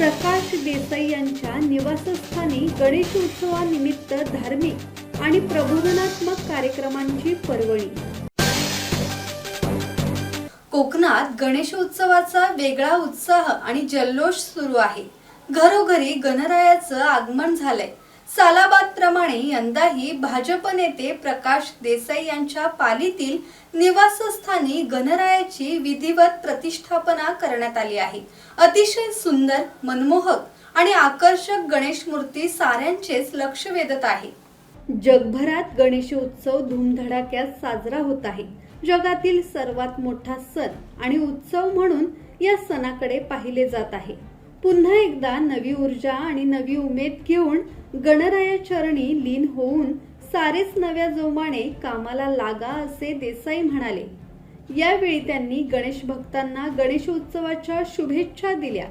प्रकाश देसाई यांच्या निवासस्थानी गणेश उत्सवानिमित्त धार्मिक आणि प्रबोधनात्मक कार्यक्रमांची पर्वणी. कोकणात गणेशोत्सवाचा वेगळा उत्साह आणि जल्लोष सुरू आहे. घरोघरी गणरायाचं आगमन झालंय. सालाबादप्रमाणे यंदाही भाजप नेते प्रकाश देसाई यांच्या पालीतील निवासस्थानी गणरायाची विधिवत प्रतिष्ठापना करण्यात आली आहे. अतिशय सुंदर मनमोहक आणि आकर्षक गणेश मूर्ती साऱ्यांचेच लक्ष वेधत आहे. जगभरात गणेश उत्सव धूमधडाक्यात साजरा होत आहे. जगातील सर्वात मोठा सण आणि उत्सव म्हणून या सणाकडे पाहिले जात आहे. पुन्हा एकदा नवी ऊर्जा आणि नवी उमेद घेऊन गणराया चरणी लीन होऊन सारेच नव्या जोमाने कामाला लागा असे देसाई म्हणाले. यावेळी त्यांनी गणेश भक्तांना गणेशोत्सवाच्या शुभेच्छा दिल्या.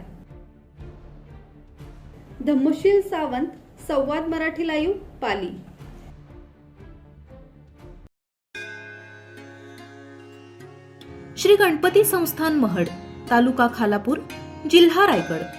धम्मशील सावंत संवाद मराठी लाईव्ह पाली. श्री गणपती संस्थान महड तालुका खालापूर जिल्हा रायगड.